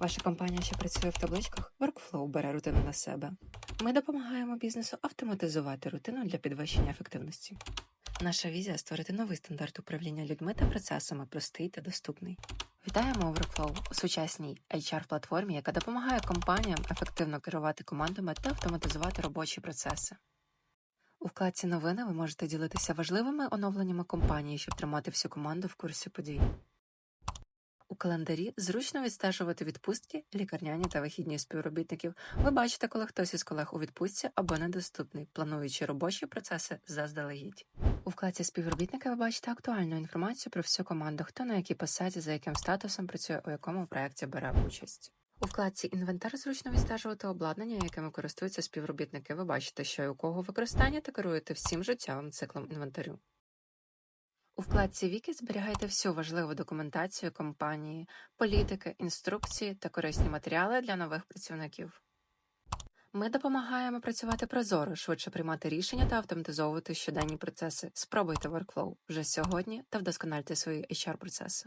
Ваша компанія ще працює в табличках? Workflow бере рутину на себе. Ми допомагаємо бізнесу автоматизувати рутину для підвищення ефективності. Наша візія створити новий стандарт управління людьми та процесами, простий та доступний. Вітаємо у Workflow сучасній HR-платформі, яка допомагає компаніям ефективно керувати командами та автоматизувати робочі процеси. У вкладці новини ви можете ділитися важливими оновленнями компанії, щоб тримати всю команду в курсі подій. Календарі зручно відстежувати відпустки, лікарняні та вихідні співробітників. Ви бачите, коли хтось із колег у відпустці або недоступний, плануючи робочі процеси заздалегідь. У вкладці співробітника ви бачите актуальну інформацію про всю команду, хто на якій посаді, за яким статусом працює, у якому проєкті бере участь. У вкладці інвентар зручно відстежувати обладнання, якими користуються співробітники. Ви бачите, що і у кого використання та керуєте всім життєвим циклом інвентарю. У вкладці Віки зберігайте всю важливу документацію компанії, політики, інструкції та корисні матеріали для нових працівників. Ми допомагаємо працювати прозоро, швидше приймати рішення та автоматизовувати щоденні процеси. Спробуйте Workflow вже сьогодні та вдоскональте свої HR-процеси.